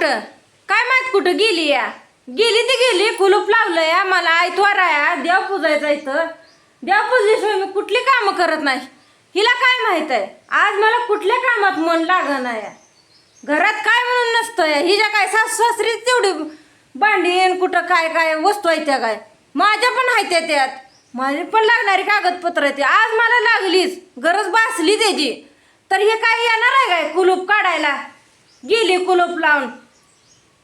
कुठं? काय माहीत कुठं गेली या? गेली ती गेली कुलूप लावलं या मला आयतवार आहे देव पूजायचा इथं. देव पूजल्याशिवाय मी कुठली कामं करत नाही. हिला काय माहीत आहे? आज मला कुठल्या कामात मन लागण या? घरात काय म्हणून नसतं या? हिच्या काय सासू सासरी तेवढी भांडीन कुठं काय काय वस्तू आहेत त्या काय? माझ्या पण आहेत त्या त्यात. माझी पण लागणारी कागदपत्र आहेत आज मला लागलीच. गरज बासली त्याची. तर हे काय येणार आहे काय? कुलूप काढायला? गेली कुलूप लावून.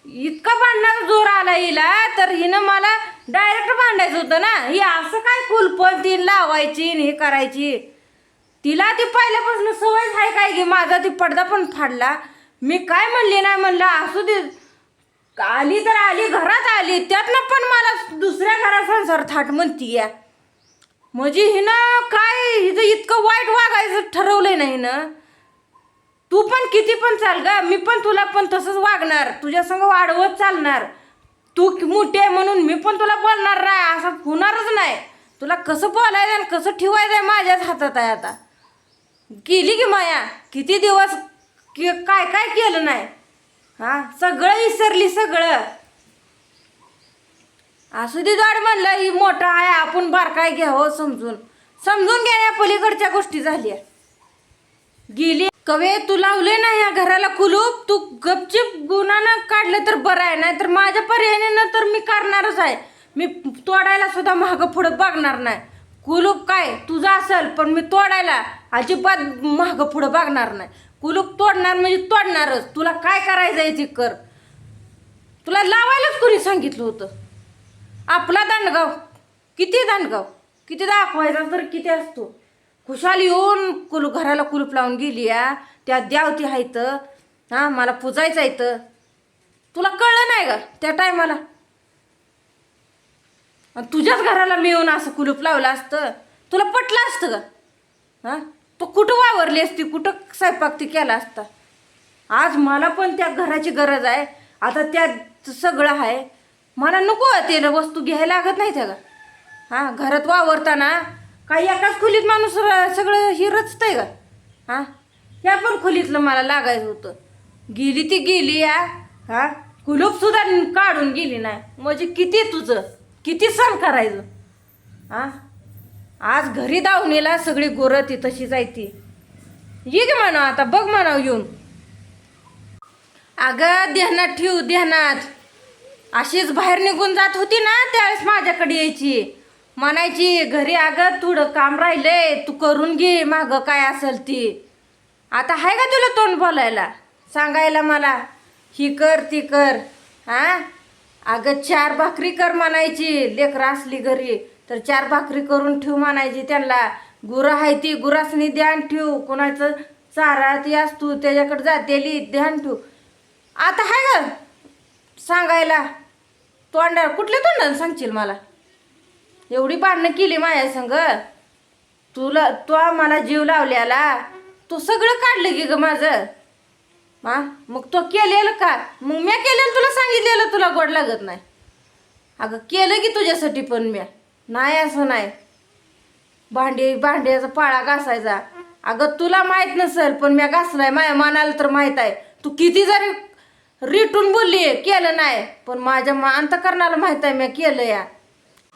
इतका भांडणाचा जोर आला हिला तर हिनं मला डायरेक्ट भांडायचं होतं ना. ही असं काय कुलपण ती लावायची हे करायची? तिला ती पहिल्यापासून सवयच आहे काय की माझा ती पडदा पण फाडला. मी काय म्हणली नाही म्हणलं असू दे. आली तर आली घरात आली. त्यातनं पण मला दुसऱ्या घरात संसार थाट म्हणती या म्हणजे हिनं काय हिचं इतकं वाईट वागायचं ठरवलंय ना हिनं. तू पण किती पण चाल ग मी पण तुला पण तसंच वागणार तुझ्या संग वाढवत चालणार. तू मोठी आहे म्हणून मी पण तुला बोलणार नाही असं होणारच नाही. तुला कसं बोलायचं आणि कसं ठेवायचं आहे माझ्याच हातात आहे आता. गेली की माया किती दिवस कि काय काय केलं नाही. हा सगळं विसरली सगळं. असू दे दाड म्हणलं ही मोठा आहे आपण बारकाय घ्यावं समजून. समजून घ्या या पलीकडच्या गोष्टी झाल्या. गेली कवे तू लावले ना या घराला कुलूप? तू गपचिप गुणानं काढलं तर बरं आहे नाही तर माझ्या पर्यायाने तर मी करणारच आहे. मी तोडायला सुद्धा महाग पुढं बघणार नाही. कुलूप काय? तुझं असेल पण मी तोडायला अजिबात महाग पुढं बघणार नाही. कुलूप तोडणार म्हणजे तोडणारच. तुला काय करायचं आहे ते कर. तुला लावायलाच कोणी सांगितलं होतं? आपला दांडगाव. किती दांडगाव? किती दाखवायचा तर किती असतो? खुशाल येऊन कुलू घराला कुलूप लावून गेली या त्या द्यावती आहेत हां मला पुजायचं आहे तर तुला कळलं नाही का त्या टायमाला? तुझ्याच घराला मी येऊन असं कुलूप लावलं असतं. तुला पटलं असतं का हां तू कुठं वावरली असती कुठं स्वयंपाक ती केला असता? आज मला पण त्या घराची गरज आहे. आता त्यात सगळं आहे. मला नको ते वस्तू घ्यायला लागत नाही त्या का हां घरात वावरताना काही एकाच खोलीत माणूस र- सगळं ही रचतंय का? हां? या पण खोलीतलं मला लागायचं होतं. गेली ती गेली या हा? कुलूप सुद्धा काढून गेली नाही. म्हणजे किती तुझं? किती सण करायचं? हां? आज घरी दावणीला सगळी गोरं ती तशी जायती. ये गे म्हणा आता बघ म्हणा येऊन. अगं ध्यानात ठेव ध्यानात. अशीच बाहेर निघून जात होती ना त्यावेळेस माझ्याकडे यायची. म्हणायची घरी अगं थोडं काम राहिलंय तू करून घे मागं काय असेल ती. आता आहे का तुला तोंड बोलायला? सांगायला मला? ही कर ती कर. हा अगं चार भाकरी कर म्हणायची लेकरं असली घरी तर चार भाकरी करून ठेव म्हणायची त्यांना. गुरं आहे ती गुरासनी ध्यान ठेव कोणाचं चारा ती असतो त्याच्याकडे जातेली ध्यान ठेव. आता आहे ग सांगायला? तोंडा कुठल्या तोंडानं सांगशील मला? एवढी भांडणं केली माझ्या संग? तुला तो मला जीव लावल्याला? तू सगळं काढलं की ग माझं. हा? मग तो केलेलं का? मग म्या केलेलं तुला सांगितलेलं तुला गोड लागत नाही. अगं केलं की तुझ्यासाठी पण म्या. नाही असं नाही. भांडी भांड्याचा पाळा घासायचा. अगं तुला माहीत नसेल पण म्या घासलाय. माझ्या मनाला तर माहीत आहे. तू किती जरी रिटून बोलली केलं नाही. पण माझ्या मा अंतकरणाला माहीत आहे म्या केलं या.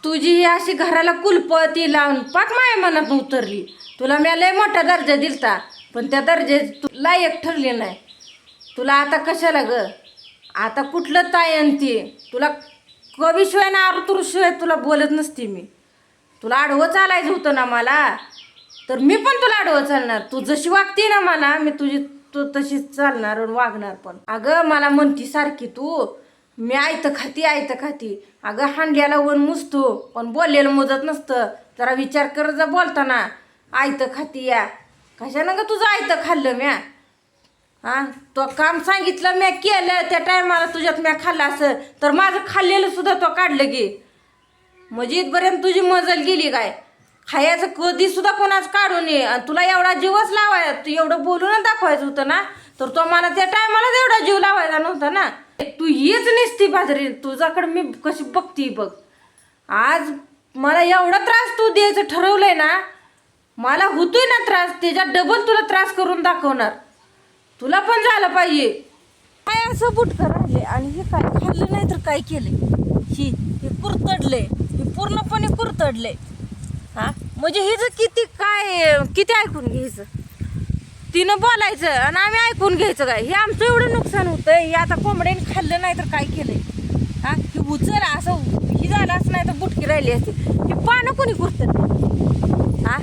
तुझी ही अशी घराला कुलप ती लावून पाक माय मनात उतरली. तुला मी लय मोठा दर्जा दिलता पण त्या दर्जे तू लायक ठरली नाही. तुला आता कशाला ग? आता कुठलं तायंती तुला कवीशिवाय ना आरतुरशिवाय तुला बोलत नसती मी. तुला आडवं चालायचं होतं ना मला? तर मी पण तुला आडवं चालणार. तू जशी वागते ना मला मी तुझी तू तशीच चालणार आणि वागणार पण. अगं मला म्हणती सारखी तू मी आयतं खाती आयतं खाती. अगं हांड्याला वन मुजतो पण बोललेलं मोजत नसतं. जरा विचार कर जा बोलताना. आयतं खाती या. कशानं ग तुझं आयतं खाल्लं म्या? हा? तो काम सांगितलं म्या केलं त्या टायमाला तुझ्यात म्या खाल्लं असं. तर माझं खाल्लेलं सुद्धा तो काढलं की. म्हणजे इथपर्यंत तुझी मजल गेली काय? खायचं कधी सुद्धा कोणाच काढू नये आणि तुला एवढा जीवच लावाय तू एवढं बोलूनच दाखवायचं होतं ना? तर तो मला त्या टायमालाच एवढा जीव लावायचा नव्हता ना? तू हीच निसती बाजरी तुझ्याकडे मी कशी बघती बघ. आज मला एवढा त्रास तू द्यायचं ठरवलंय ना मला होतोय ना त्रास त्याच्यात डबल तुला त्रास करून दाखवणार. तुला पण झालं पाहिजे. काय असं बुटकं राहिले आणि हे काय खाल्लं नाही तर काय केले ही हे कुरतडले हे पूर्णपणे कुरतडले हा? म्हणजे हिचं किती काय किती ऐकून घ्यायचं? तिनं बोलायचं आणि आम्ही ऐकून घ्यायचं काय? हे आमचं एवढं नुकसान होतं हे आता कोंबड्याने खाल्लं नाही तर काय केलंय? हा? की उचल असं ही झालं असं नाही तर बुटकी राहिली असते. ही पानं कोणी कुरत हा?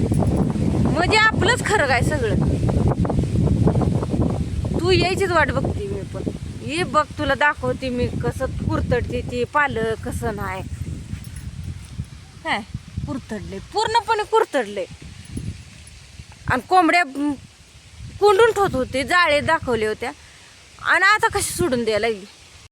म्हणजे आपलंच खरं काय सगळं? तू यायचीच वाट बघते मी पण. ये बघ तुला दाखवते मी कसं कुरतडते ती पालक कसं नाही. काय कुरतडले पूर्णपणे कुरतडले आणि कोंबड्या कोंडून ठेवत होते जाळे दाखवले होत्या. आणि आता कशी सोडून द्यायला लागली?